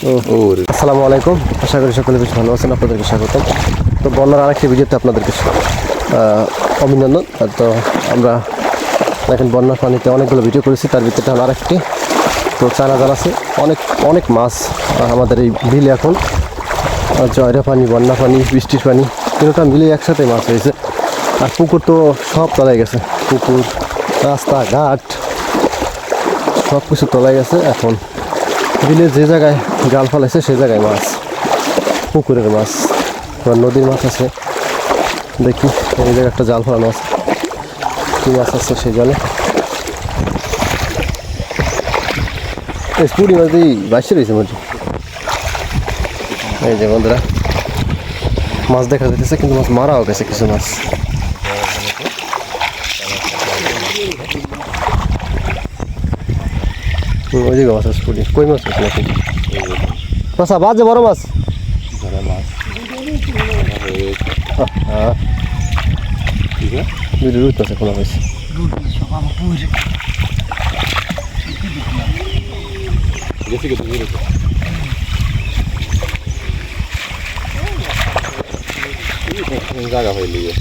আসসালামু আলাইকুম। আশা করি সকলে বেশ ভালো আছেন। আপনাদেরকে স্বাগতম তো বন্যার আরেকটি ভিডিওতে আপনাদেরকে অভিনন্দন। তো আমরা দেখেন বন্যার পানিতে অনেকগুলো ভিডিও করেছি। তার ভিতরে হলো আরেকটি। তো চারা জাল আছে। অনেক অনেক মাছ আমাদের এই বিলে এখন। জয়রা পানি, বন্যা পানি, বৃষ্টির পানি, তিনটা মিলে একসাথে মাছ হয়েছে। আর পুকুর তো সব তলায় গেছে। পুকুর, রাস্তাঘাট সব কিছু তলায় গেছে এখন। বিলে যে জায়গায় জাল ফেলাইছে, সেই জায়গায় মাছ, পুকুরের মাছ আবার নদীর মাছ আছে। দেখি, এই জায়গায় একটা জাল ফেলানো আছে। কী মাছ আছে সেই জলে পুরি মাছ দিয়ে বাইশে রয়েছে মধ্যে এই যে বন্ধুরা, মাছ দেখা যাইতেছে, কিন্তু মাছ মারাও গেছে কিছু মাছ। হুম, ওই দিকে মাছ আছে পুরি কই মাছ আছে নাকি? মাছ বাজে বড় মাছ। দুটো রুট আছে কোনো হয়েছে জায়গা হয়ে লিগে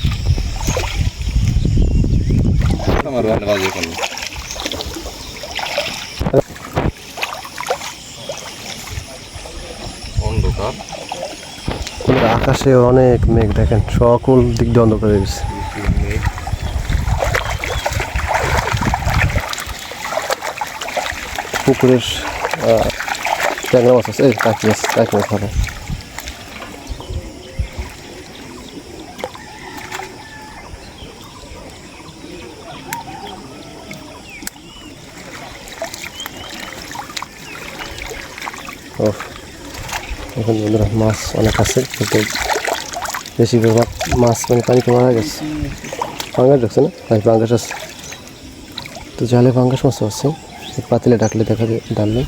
আমার বাজে কোন? অন্ধকার আকাশে অনেক মেঘ, দেখেন, সকল দিক দিয়ে অন্ধকার হয়ে গেছে। পুকুরের ট্যাংরা মাছ আছে। কাকি মাছ কাকি মাছ ভালো ওহ এখন বন্ধুরা মাছ অনেক আছে কিন্তু বেশিরভাগ মাছ মানে পানিতে মারা গেছে। পাঙ্গাস দেখছে না? তাই পাঙ্গাস আছে। তো জালে পাঙ্গাস মাছ আছে পাতিলে ডাকলে দেখা যায় ডাললে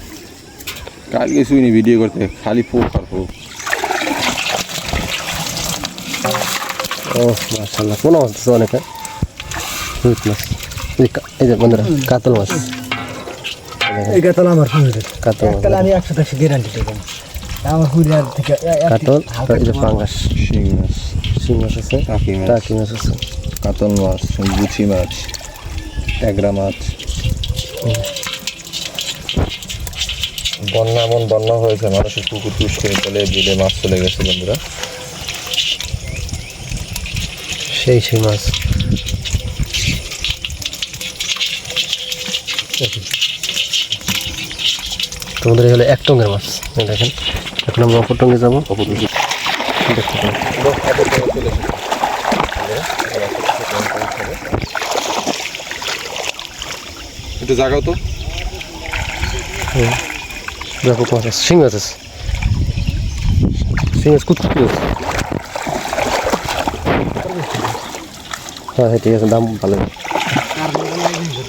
কালকে শুইনি ভিডিও করতে খালি পোক আর পোক ও মাশাল্লাহ মনে হচ্ছে অনেক হ্যাঁ? রুট মাছ। এই যে বন্ধুরা কাতল মাছ। এই কাতল আমার কাতল কাতল আমি একশো টাকা গ্যারান্টি দেবো। আর কাতল এই যে পাঙ্গাস শিং মাছ। শিং মাছ আছে? টাকি মাছ। টাকি মাছ আছে? কাতল মাছ গুছি মাছ ট্যাংরা মাছ। বন্যা এমন বন্যা হয়েছে মানুষের পুকুর টুস করে চলে বিলে মাছ চলে গেছে বন্ধুরা। সেই সেই মাছ। তোমাদের হলো এক টঙ্গের মাছ দেখেন। এখন আমরা অপর টঙ্গে যাব। দেখতে পাবো। একটু জাগাও তো। ব্যাপক মাছ আছে। শিং মাছ আছে। শিং মাছ কুচকুচি আছে। হ্যাঁ হ্যাঁ ঠিক আছে দাম ভালো। জো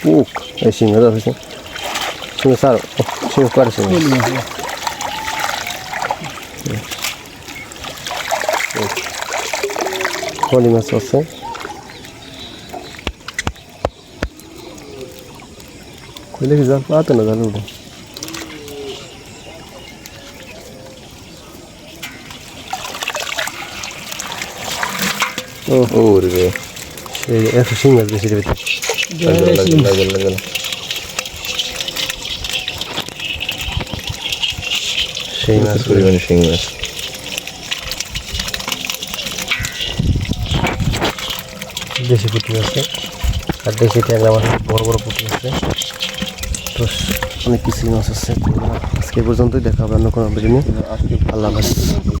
পুক এই শিং মাছ আছে শিং মাছ আর শিং মাছ পারে শিং মাছ কলি মাছ আছে কইলে কি জাল পাতে একশো শিং মাছ বেশি দেবে সেই মাছ মাছ পরিমাণে শিং মাছ। দেশি পুঁটি আছে। আর দেশি ট্যাংরা মাছ বড় বড় পুঁটি আছে। তো অনেক কিছুই মাছ আছে। আজকে পর্যন্তই। দেখা হবে অন্য কোনো নিয়ে। আল্লাহ হাফেজ।